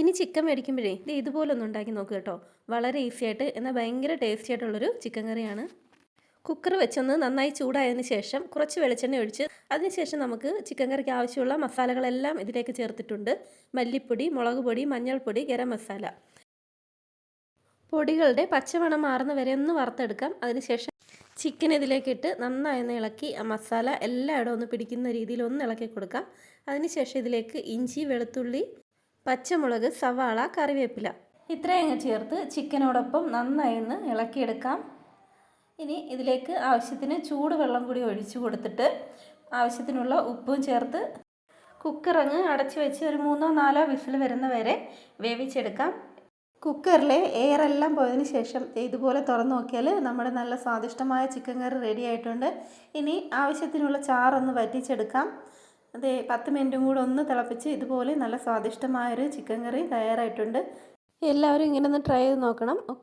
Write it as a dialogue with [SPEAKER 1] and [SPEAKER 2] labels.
[SPEAKER 1] ഇനി ചിക്കൻ മേടിക്കുമ്പോഴേ ഇത് ഇതുപോലെ ഉണ്ടാക്കി നോക്കുക കേട്ടോ. വളരെ ഈസി ആയിട്ട് എന്നാൽ ഭയങ്കര ടേസ്റ്റി ആയിട്ടുള്ളൊരു ചിക്കൻ കറിയാണ്. കുക്കർ വെച്ചൊന്ന് നന്നായി ചൂടായതിന് ശേഷം കുറച്ച് വെളിച്ചെണ്ണ ഒഴിച്ച് അതിനുശേഷം നമുക്ക് ചിക്കൻ കറിക്ക് ആവശ്യമുള്ള മസാലകളെല്ലാം ഇതിലേക്ക് ചേർത്തിട്ടുണ്ട്. മല്ലിപ്പൊടി മുളക് പൊടി മഞ്ഞൾപ്പൊടി ഗരം മസാല. പൊടികളുടെ പച്ചമണം മാറുന്ന വരെ ഒന്ന് വറുത്തെടുക്കാം. അതിനുശേഷം ചിക്കൻ ഇതിലേക്ക് ഇട്ട് നന്നായി ഒന്ന് ഇളക്കി ആ മസാല എല്ലായിടവും ഒന്ന് പിടിക്കുന്ന രീതിയിൽ ഒന്ന് ഇളക്കി കൊടുക്കാം. അതിനുശേഷം ഇതിലേക്ക് ഇഞ്ചി വെളുത്തുള്ളി പച്ചമുളക് സവാള കറിവേപ്പില. ഇത്രയും ചേർത്ത് ചിക്കനോടൊപ്പം നന്നായി ഒന്ന് ഇളക്കിയെടുക്കാം. ഇനി ഇതിലേക്ക് ആവശ്യത്തിന് ചൂടുവെള്ളം കൂടി ഒഴിച്ചു കൊടുത്തിട്ട് ആവശ്യത്തിനുള്ള ഉപ്പും ചേർത്ത് കുക്കറങ്ങ് അടച്ചു വെച്ച് ഒരു മൂന്നോ നാലോ വിസിൽ വരുന്ന വരെ വേവിച്ചെടുക്കാം. കുക്കറിലെ എയറെല്ലാം പോയതിന് ശേഷം ഇതുപോലെ തുറന്നു നോക്കിയാൽ നമ്മുടെ നല്ല സ്വാദിഷ്ടമായ ചിക്കൻ കറി റെഡി ആയിട്ടുണ്ട്. ഇനി ആവശ്യത്തിനുള്ള ചാറൊന്ന് വറ്റിച്ചെടുക്കാം. അതെ പത്ത് മിനിറ്റും കൂടെ ഒന്ന് തിളപ്പിച്ച് ഇതുപോലെ നല്ല സ്വാദിഷ്ടമായൊരു ചിക്കൻ കറി തയ്യാറായിട്ടുണ്ട്. എല്ലാവരും ഇങ്ങനെ ഒന്ന് ട്രൈ ചെയ്ത് നോക്കണം. ഓക്കെ.